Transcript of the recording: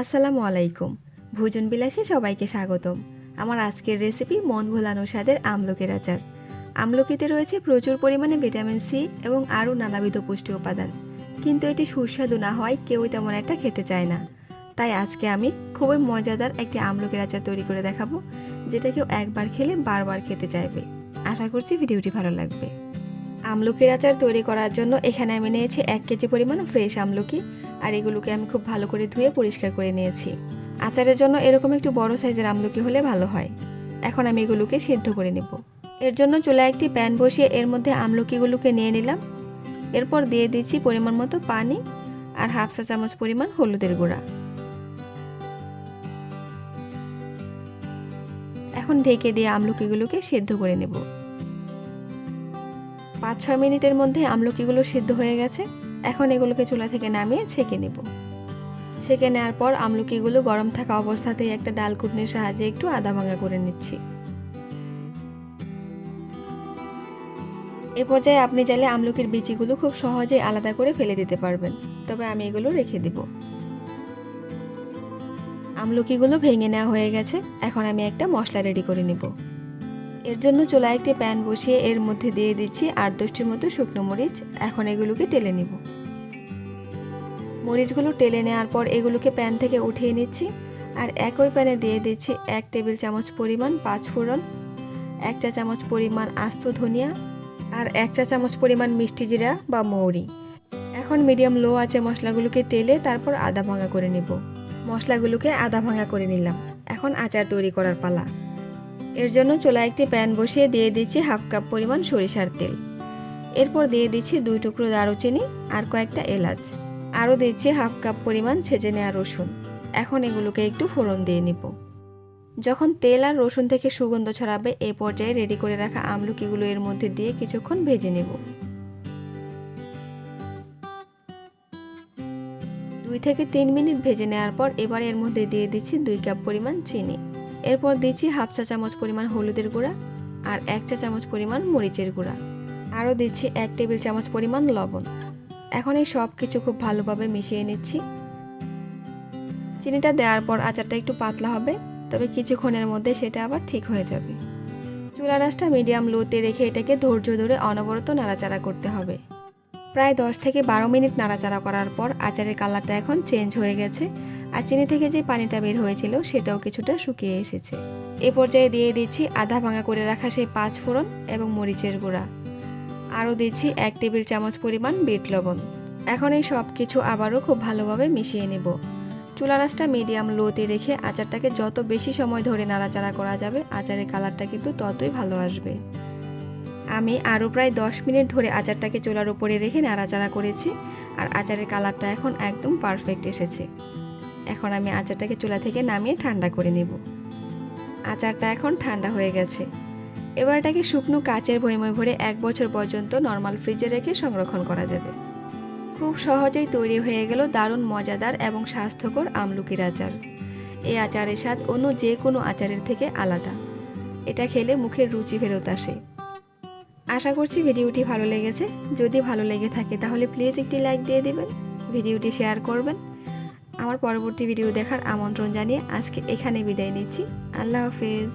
আসসালামু আলাইকুম। ভোজন বিলাসে সবাইকে স্বাগতম। আমার আজকের রেসিপি মন ভোলানো স্বাদের আমলকির আচার। আমলকিতে রয়েছে প্রচুর পরিমাণে ভিটামিন সি এবং আরও নানাবিধ পুষ্টি উপাদান। কিন্তু এটি সুস্বাদু না হয় কেউই তেমন একটা খেতে চায় না। তাই আজকে আমি খুবই মজাদার একটি আমলকির আচার তৈরি করে দেখাবো, যেটা কেউ একবার খেলে বারবার খেতে চাইবে। আশা করছি ভিডিওটি ভালো লাগবে। আমলকির আচার তৈরি করার জন্য এখানে আমি নিয়েছি এক কেজি পরিমাণ ফ্রেশ আমলকি। আর এগুলোকে আমি খুব ভালো করে ধুয়ে পরিষ্কার করে নিয়েছি। আচারের জন্য এরকম একটু বড় সাইজের আমলকি হলে ভালো হয়। এখন আমি এগুলোকে সিদ্ধ করে নেব। এর জন্য চুলায় একটি প্যান বসিয়ে এর মধ্যে আমলকিগুলোকে নিয়ে নিলাম। এরপর দিয়ে দিচ্ছি পরিমাণ মতো পানি আর হাফ চা চামচ পরিমাণ হলুদের গুঁড়া। এখন ঢেকে দিয়ে আমলকিগুলোকে সিদ্ধ করে নেব। পাঁচ ছয় মিনিটের মধ্যে আমলকিগুলো সিদ্ধ হয়ে গেছে। এখন এগুলোকে চুলা থেকে নামিয়ে ছেঁকে নেব। ছেঁকে নেওয়ার পর আমলকিগুলো গরম থাকা অবস্থাতেই একটা ডাল কুটনির সাহায্যে একটু আদা ভাঙা করে নিচ্ছি। এ পর্যায়ে আপনি চাইলে আমলকির বিচিগুলো খুব সহজেই আলাদা করে ফেলে দিতে পারবেন, তবে আমি এগুলো রেখে দিব। আমলকিগুলো ভেঙে নেওয়া হয়ে গেছে, এখন আমি একটা মশলা রেডি করে নিব। এর জন্য চুলায় একটি প্যান বসিয়ে এর মধ্যে দিয়ে দিচ্ছি আট দশটির মতো শুকনো মরিচ। এখন এগুলোকে টেলে নিব। মরিচগুলো টেলে নেওয়ার পর এগুলোকে প্যান থেকে উঠিয়ে নিচ্ছি। আর একই প্যানে দিয়ে দিচ্ছি এক টেবিল চামচ পরিমাণ পাঁচ ফোড়ন, এক চা চামচ পরিমাণ আস্ত ধনিয়া আর এক চা চামচ পরিমাণ মিষ্টি জিরা বা মৌরি। এখন মিডিয়াম লো আছে মশলাগুলোকে টেলে তারপর আদা ভাঙা করে নিব। মশলাগুলোকে আদা ভাঙা করে নিলাম। এখন আচার তৈরি করার পালা। এর জন্য চুলায় একটি প্যান বসিয়ে দিয়ে দিচ্ছি হাফ কাপ পরিমাণ সরিষার তেল। এরপর দিয়ে দিচ্ছি দুই টুকরো দারুচিনি আর কয়েকটা এলাচ। আরও দিচ্ছি হাফ কাপ পরিমাণ ছেঁচে নেওয়া রসুন। এখন এগুলোকে একটু ফোড়ন দিয়ে নিব। যখন তেল আর রসুন থেকে সুগন্ধ ছড়াবে, এ পর্যায়ে রেডি করে রাখা আমলকিগুলো এর মধ্যে দিয়ে কিছুক্ষণ ভেজে নেব। দুই থেকে তিন মিনিট ভেজে নেওয়ার পর এবার এর মধ্যে দিয়ে দিচ্ছি দুই কাপ পরিমাণ চিনি। এরপর দিচ্ছি হাফ চা চামচ পরিমাণ হলুদের গুঁড়া আর এক চা চামচ পরিমাণ মরিচের গুঁড়া। আরও দিচ্ছি এক টেবিল চামচ পরিমাণ লবণ। এখন এই সব কিছু খুব ভালোভাবে মিশিয়ে নিচ্ছি। চিনিটা দেওয়ার পর আচারটা একটু পাতলা হবে, তবে কিছুক্ষণের মধ্যে সেটা আবার ঠিক হয়ে যাবে। চুলা রাসটা মিডিয়াম লোতে রেখে এটাকে ধৈর্য ধরে অনবরত নাড়াচাড়া করতে হবে। প্রায় দশ থেকে বারো মিনিট নাড়াচাড়া করার পর আচারের কালারটা এখন চেঞ্জ হয়ে গেছে আর চিনি থেকে যে পানিটা বের হয়েছিল সেটাও কিছুটা শুকিয়ে এসেছে। এ পর্যায়ে দিয়ে দিচ্ছি আধা ভাঙা করে রাখা সেই পাঁচ ফোড়ন এবং মরিচের গুঁড়া। আরও দিচ্ছি এক টেবিল চামচ পরিমাণ বিট লবণ। এখন এই সব কিছু আবারও খুব ভালোভাবে মিশিয়ে নেব। চুলা রাসটা মিডিয়াম লোতে রেখে আচারটাকে যত বেশি সময় ধরে নাড়াচাড়া করা যাবে, আচারের কালারটা কিন্তু ততই ভালো আসবে। আমি আরও প্রায় দশ মিনিট ধরে আচারটাকে চোলার উপরে রেখে নাড়াচাড়া করেছি, আর আচারের কালারটা এখন একদম পারফেক্ট এসেছে। এখন আমি আচারটাকে চুলা থেকে নামিয়ে ঠান্ডা করে নেব। আচারটা এখন ঠান্ডা হয়ে গেছে। এবার এটাকে শুকনো কাচের বইময় ভরে এক বছর পর্যন্ত নর্মাল ফ্রিজে রেখে সংরক্ষণ করা যাবে। খুব সহজেই তৈরি হয়ে গেল দারুণ মজাদার এবং স্বাস্থ্যকর আমলকির আচার। এই আচারের স্বাদ অন্য যে কোনো আচারের থেকে আলাদা। এটা খেলে মুখের রুচি ফেরত আসে। আশা করছি ভিডিওটি ভালো লেগেছে। যদি ভালো লেগে থাকে তাহলে প্লিজ একটি লাইক দিয়ে দিবেন, ভিডিওটি শেয়ার করবেন। আমার পরবর্তী ভিডিও দেখার আমন্ত্রণ জানিয়ে আজকে এখানে বিদায় নিচ্ছি। আল্লাহ হাফেজ।